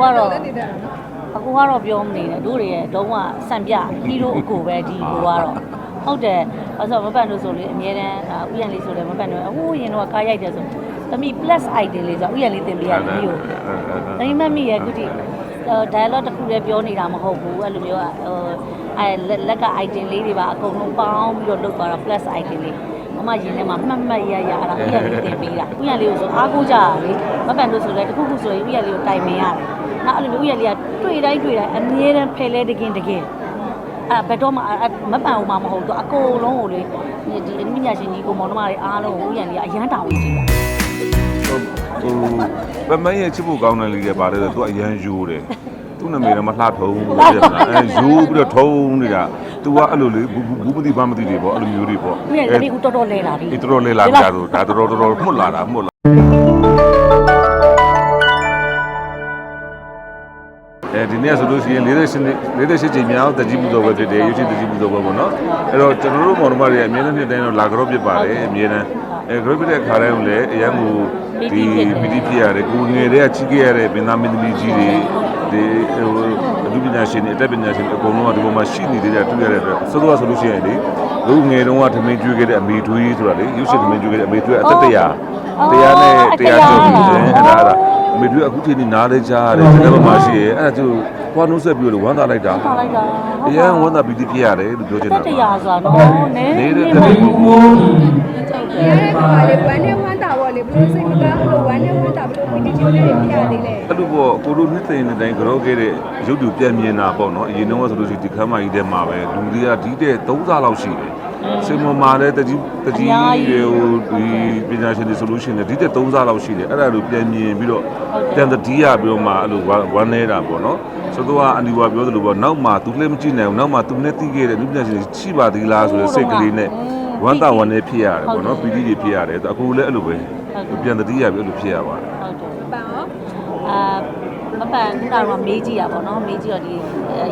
ကိုကတော့အကိုကတော့ပြောမနေနဲ့တို့တွေရဲ့တော့ကစံပြဟီးရိုးအကိုပဲဒီကိုကတော့ဟုတ်တယ်အဲ့ဆိုမပန်လို့ဆိုလေအများတန်းဒါဥယျာဉ်လေးဆိုလေမပန်လို့ဟိုးရင်တော့ကားရိုက်တယ်ဆိုသမီး plus item လေးဆိုဥယျာဉ်လေးတင်ပေးရတယ်ဒီကိုသမီးမမီရဲ့ခုတိ dialogue တစ်ခုလည်းပြောနေတာမဟုတ်ဘူးအဲ့လိုမျိုးဟိုအဲလက်က item လေးတွေပါအကုန်လုံးပေါင်းပြီးတော့လုပ်သွားတာ plus item လေးမမရင်ထဲမှာမှတ်မှတ်ရရအဲ့ဒါဥယျာဉ်လေးတင်ပေးတာဥယျာဉ်လေးကိုဆိုအားကိုးကြရလေမပန်လို့ဆိုလေတစ်ခုခုဆိုရင်ဥယျာဉ်လေးကိုတိုင်ပင်ရတယ် နောက်အဲ့လိုမျိုးဥယျာဉ်လေးကတွေ့တိုင်းတွေ့တိုင်းအမြဲတမ်းဖယ်လဲတကင်တကင်အဲ့ဘယ်တော့မှမပန်ဘူးမှမဟုတ်တော့အကုန်လုံးကိုလေဒီအနည်းညာရှင်ကြီးကိုမောင်နှမတွေအားလုံးကိုဥယျာဉ်လေးကအရန်တောင်းကြည့်တာဟိုပမန်းရဲ့ချစ်ဖို့ကောင်းတယ်လေးတွေပါတယ်ဆိုသူကအရန်ယူတယ်သူ့နာမည်ကမလှထုံးလို့ပြောတာအဲယူပြီးတော့ထုံးနေတာ तू ကအဲ့လိုလေဘူးမသိဘာမသိတွေပေါ့အဲ့လိုမျိုးတွေပေါ့ဥယျာဉ်လေးကတော်တော်လဲလာပြီဒီတော်တော်လေးလာကြတော့ဒါတော်တော်တော်မှုတ်လာတာမှုတ်လာ အဲဒီနေ့ဆိုလို့ရှိရင်48နှစ်48ချိန်မြောက်တကြီးပူဇော်ပွဲဖြစ်တယ်ရုပ်ရှင်တကြီးပူဇော်ပွဲပေါ့နော်အဲ့တော့ကျွန်တော်တို့မောင်နှမတွေအမြဲတမ်းဖြစ်တိုင်းတော့လာကြောဖြစ်ပါတယ်အမြဲတမ်း အဲကြောဖြစ်တဲ့ခါတိုင်းကိုလည်းအရန်ကိုဒီပီတိဖြစ်ရတယ်ကိုငယ်တွေကချီးခဲ့ရတဲ့မင်းသားမင်းသမီးကြီးတွေဒီဟိုအမှုပညာရှင်တွေအတတ်ပညာရှင်တွေအကုန်လုံးကဒီပေါ်မှာရှိနေသေးတယ်တွေ့ရတဲ့အတွက်ဆိုတော့ဆိုလို့ရှိရင်လေလူငယ်တုန်းကသမင်းကျွေးခဲ့တဲ့အမေထွေးဆိုတာလေရုပ်ရှင်သမင်းကျွေးခဲ့တဲ့အမေထွေးအသက်တရာတရားနဲ့တရားကျော်ပြီးတယ်အဲ့ဒါအဲ့ဒါအမေထွေးအခုချိန်ဒီနားလေးကြားရတယ်ဒီမှာရှိရဲအဲ့ဒါသူဘွားနှုတ်ဆက်ပြီးတော့ဝမ်းသာလိုက်တာထားလိုက်တာအရန်ဝမ်းသာပီတိဖြစ်ရတယ်လို့ပြောချင်တတာက်တရားဆိုတာနော်နဲနေတဲ့တည်းကို ရတဲ့ခါလေးဝမ်းနဲ့ဝမ်းတာပေါ့လေဘလို့စိတ်မကောင်းလို့ဝမ်းနဲ့ဝမ်းတာဘလို့ပီတိချိုးလေးတွေပြရသေးလဲအဲ့လိုပေါ့ကိုတို့နှစ်သိန်းတိုင်းကြောခဲ့တဲ့ရုပ်တူပြန်မြင်တာပေါ့နော်အရင်တော့ဆိုလို့ရှိရင်ဒီခမ်းမကြီးထဲမှာပဲလူတွေကဒီတဲ့3စားလောက်ရှိတယ်စင်မမာတဲ့တကြီးတကြီးတွေဟိုဒီပညာရှင်တွေဆိုလို့ရှိရင်ဒီတဲ့3စားလောက်ရှိတယ်အဲ့ဒါလိုပြန်မြင်ပြီးတော့ပြန်တတိယပြီးတော့မှအဲ့လိုဝမ်းနေတာပေါ့နော်ဆိုတော့အန်ဒီဝါပြောသလိုပေါ့နောက်မှ तू လည်းမကြည့်နိုင်ဘူးနောက်မှ तू နဲ့တီးခဲ့တဲ့လူပညာရှင်တွေရှိပါသေးလားဆိုတဲ့စိတ်ကလေးနဲ့ ဝမ်းသာဝမ်းနေဖြစ်ရတယ်ပေါ့နော်ပီတိတွေဖြစ်ရတယ်အခုလည်းအဲ့လိုပဲပြန်တတိယပြီးအဲ့လိုဖြစ်ရပါတယ်ဟုတ်တယ်ပန်ရောအာမပန်ခုနကတော့မေးကြည့်တာပေါ့နော်မေးကြည့်တော့ဒီ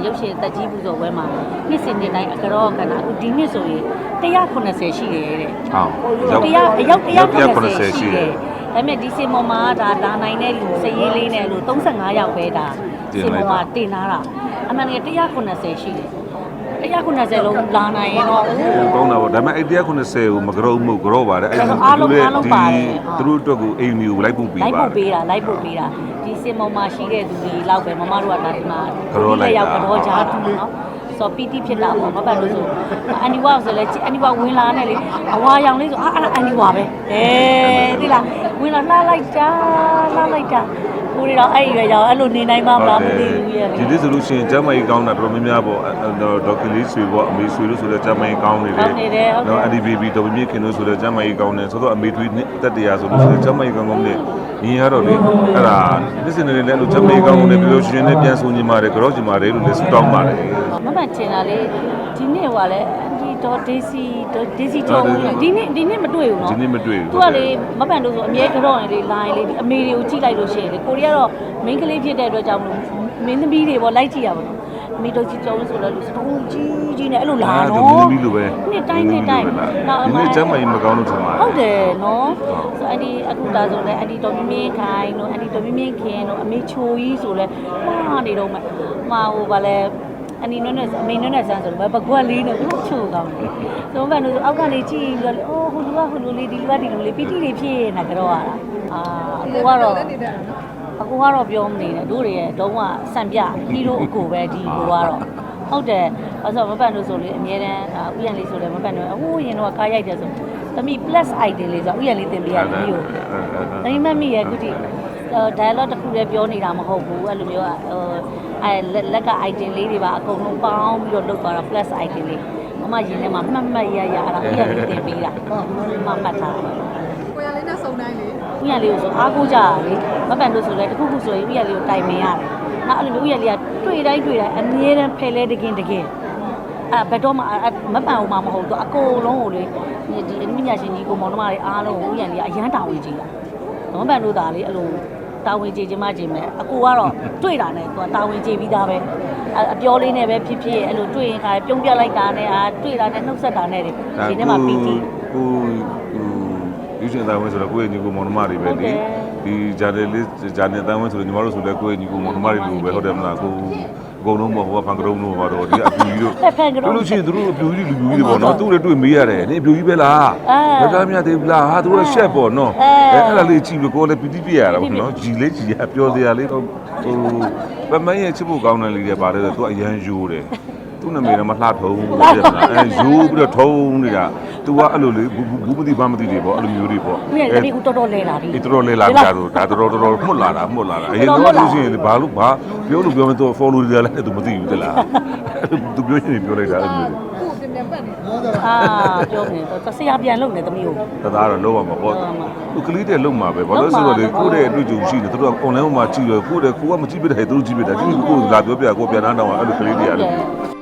ရုပ်ရှင်တက်ကြီးပူဇော်ပွဲမှာနှစ်စဉ်နှစ်တိုင်းအကြောကနာအခုဒီနှစ်ဆိုရင်180ရှိတယ်တဲ့ဟုတ်တရားအယောက်180 180ရှိတယ်ဒါပေမဲ့ဒီစင်မော်မှာဒါလာနိုင်တဲ့လူစရေးလေးနဲ့လို့35ယောက်ပဲဒါစင်မော်မှာတင်လာတာအမှန်တကယ်180ရှိတယ် 180လုံးလာနိုင်ရင်တော့ကောင်းတာပေါ့ဒါပေမဲ့အဲ့190ကိုမကြောမှုကြောပါတယ်အဲ့အားလုံးအားလုံးပါတယ်သူတို့အတွက်ကိုအိမ်မျိုးလိုက်ပို့ပေးလိုက်ပါပို့ပေးတာလိုက်ပို့ပေးတာဒီစင်မော်မှာရှိတဲ့သူတွေလောက်ပဲမမတို့ကဒါဒီမှာကြောလိုက်တာရောက်ကြောကြားတာနော် ဆိုပီတီဖြစ်တာပေါ့မပတ်လို့ဆိုအန်ဒီဝါဆိုလဲအန်ဒီဝါဝင်လာနဲ့လေအဝါရောင်လေးဆိုအာအဲ့ဒါအန်ဒီဝါပဲအေးဒီလားဝင်လာလှလိုက်တာလှလိုက်တာကိုရီတော့အဲ့ဒီရွယ်ကြောင်အဲ့လိုနေနိုင်မှာမလားမသိဘူးရဲ့ဒီနေ့ဆိုလို့ရှိရင်ကျမ်းမကြီးကောင်းတာတော်တော်များများပေါ့ဒေါက်ကလေးဆွေပေါ့အမေဆွေလို့ဆိုတော့ကျမ်းမကြီးကောင်းနေတယ်နော်အဒီဘီဘီဒေါ်မြင့်ခင်လို့ဆိုတော့ကျမ်းမကြီးကောင်းတယ်ဆိုတော့အမေထွေးတက်တရားဆိုလို့ဆိုတော့ကျမ်းမကြီးကောင်းကောင်းနဲ့ညီရတော့လေအဲ့ဒါဒီစနေလေးလည်းလို့ကျမ်းမကြီးကောင်းကောင်းနဲ့ပြောလို့ရှိရင်လည်းပြန်ဆိုညီမာတယ်ကြောညီမာတယ်လို့လည်းဆူတောင်းပါတယ်မမချင်တာလေဒီနေ့ဟိုကလေအန်ဒီတော့ဒေစီဒေစီကျော်ဒီနေ့ဒီနေ့မတွေ့ဘူးနော်ဒီနေ့မတွေ့ဘူးသူကလေမပန်လို့ဆိုအမြဲကြောနေလေလိုင်းလေအမေတွေကိုကြည့်လိုက်လို့ရှိရင်လေကိုရီးယားတော့ main ကလေးဖြစ်တဲ့အတွက်ကြောင့်မလို့မင်းသမီးတွေပေါ့လိုက်ကြည့်ရပါတော့အမေတို့ကြည့်ကြောလို့ဆိုတော့လူစတုံးကြီးကြီးနဲ့အဲ့လိုလာအာနော်သူမင်းသမီးလိုပဲနှစ်တိုင်းနှစ်တိုင်းဒီနေ့ကျမ်းမကြီးမကောင်းလို့ထင်ပါတယ်ဟုတ်တယ်နော်ဆိုအဲ့ဒီအခုဒါဆိုလဲအဲ့ဒီတော်မင်းမင်းခိုင်တို့အဲ့ဒီတော်မင်းမင်းခင်တို့အမေချိုကြီးဆိုလဲမှားနေတော့မှမှာဟိုဗာလဲ အနီနွနဲ့အမေနွနဲ့ဆန်းဆိုတော့ဘကွက်လေးနဲ့ဘလို့ချိုကောင်းတယ်။ဆိုမှန်းလို့အောက်ကနေကြည့်ပြီးတော့အိုးဟိုလူကဟိုလူလေးဒီလူကဒီလူလေးပီတိတွေဖြစ်နေကြတော့ရတာ။အာအကိုကတော့အကိုကတော့ပြောမနေနဲ့တို့တွေရဲ့တော့ကစံပြဟီးရိုးအကိုပဲဒီကိုကတော့ဟုတ်တယ်။အဲ့ဆိုမပန်လို့ဆိုလေအမြဲတမ်းဒါဥယျာဉ်လေးဆိုလေမပန်တော့ဟိုးရင်တော့ကားရိုက်တယ်ဆိုသမီး plus item လေးဆိုဥယျာဉ်လေးတင်ပေးရတယ်ဒီကိုသမီးမမီရဲ့ခုတိ dialogue တစ်ခုလည်းပြောနေတာမဟုတ်ဘူးအဲ့လိုမျိုးဟို အဲလက်က item လေးတွေပါအကုန်လုံးပေါင်းပြီးတော့လုပ်သွားတာ plus item လေးမမရင်ထဲမှာမှတ်မှတ်ရရအဲ့ဒါဥယျာဉ်လေးတင်ပေးတာမမှတ်ထားတယ်ကိုရလေးနဲ့စုံတိုင်းလေဥယျာဉ်လေးကိုဆိုအားကိုးကြရလေမပန်လို့ဆိုလဲတခုခုဆိုရင်ဥယျာဉ်လေးကိုတိုင်ပင်ရတယ်နောက်အဲ့လိုမျိုးဥယျာဉ်လေးကတွေ့တိုင်းတွေ့တိုင်းအမြဲတမ်းဖယ်လဲတကင်တကင်အဲ့ဘယ်တော့မှမပန်ဘူးမှမဟုတ်တော့အကုန်လုံးကိုလေဒီအနည်းညာရှင်ကြီးကိုမောင်နှမတွေအားလုံးကိုဥယျာဉ်လေးကအရန်တာဝန်ကြီးတာတော့ပန်လို့ဒါလေးအဲ့လို တာဝန်ကျေခြင်းမခြင်းပဲအကိုကတော့တွေ့တာနဲ့သူကတာဝန်ကျေပြီးသားပဲအအပြောလေးနဲ့ပဲဖြစ်ဖြစ်အဲ့လိုတွေ့ရင်ခါပြုံးပြလိုက်တာနဲ့အာတွေ့တာနဲ့နှုတ်ဆက်တာနဲ့ဒီဒီထဲမှာပီတီကိုယူရှင်သားဝင်ဆိုတော့ကိုယ့်ရဲ့ညီကိုမောင်နှမတွေပဲဟုတ်တလေယ်ဒီဂျာနယ်လေးဂျာနယ်တန်းဝင်းဆိုတော့ညီမတို့ဆိုလဲကိုယ့်ညီကိုမောင်နှမတွေလိုပဲဟုတ်တယ်မလားကို အကုန်လုံးပေါ့ဟိုကဖန်ကရုံတို့ပါတော့ဒီအပူကြီးတို့ဖန်ကရုံတို့လို့ရှိရင်တို့အပူကြီးလူကြီးတွေပေါ့နော်သူ့လည်းတွေ့မေးရတယ်နေအပူကြီးပဲလားအဲဘယ်သားများသေးဘူးလားဟာသူကရှက်ပေါ့နော်အဲအဲအဲ့ဒါလေးကြည့်လို့ကိုယ်လည်းပီတိပြရတာပေါ့နော်ဂျီလေးဂျီရပြောစရာလေးဟိုပမရဲ့ချစ်ဖို့ကောင်းတဲ့လေးတွေပါတယ်ဆိုသူအရန်ယူတယ် သူ့နာမည်တော့မလှထုံးဘူးပြရမလားအဲယူပြီးတော့ထုံးနေတာ तू ကအဲ့လိုလေးဘူးမသိဘာမသိတွေပေါ့အဲ့လိုမျိုးတွေပေါ့ဦးရဲ့တတိကတော်တော်လဲလာပြီ ဒီတော်တော်လေးလာကြတော့ဒါတော်တော်တော်မှုတ်လာတာမှုတ်လာတာအရင်တော့လို့ရှိရင်ဘာလို့ဘာပြောလို့ပြောမတော့ follow တွေလည်းသူမသိဘူးတလားသူပြောရင်ပြောလိုက်တာအဲ့လိုကိုပြန်ပြန်ပတ်နေအာပြောနေတော့ဆရာပြန်လုပ်နေသမီးကိုတသားတော့လုံးဝမှာပေါ့သူကလေးတဲ့လုံးမှာပဲဘာလို့ဆိုတော့လေကိုယ့်ရဲ့အတွေ့အကြုံရှိတယ်သူတို့က online မှာကြည့်ရကိုယ့်ရဲ့ကိုကမကြည့်ပြတဲ့သူတို့ကြည့်ပြတာကြည့်ကိုလာပြောပြကိုပြန်နာတော့အဲ့လိုကလေးတွေရတယ်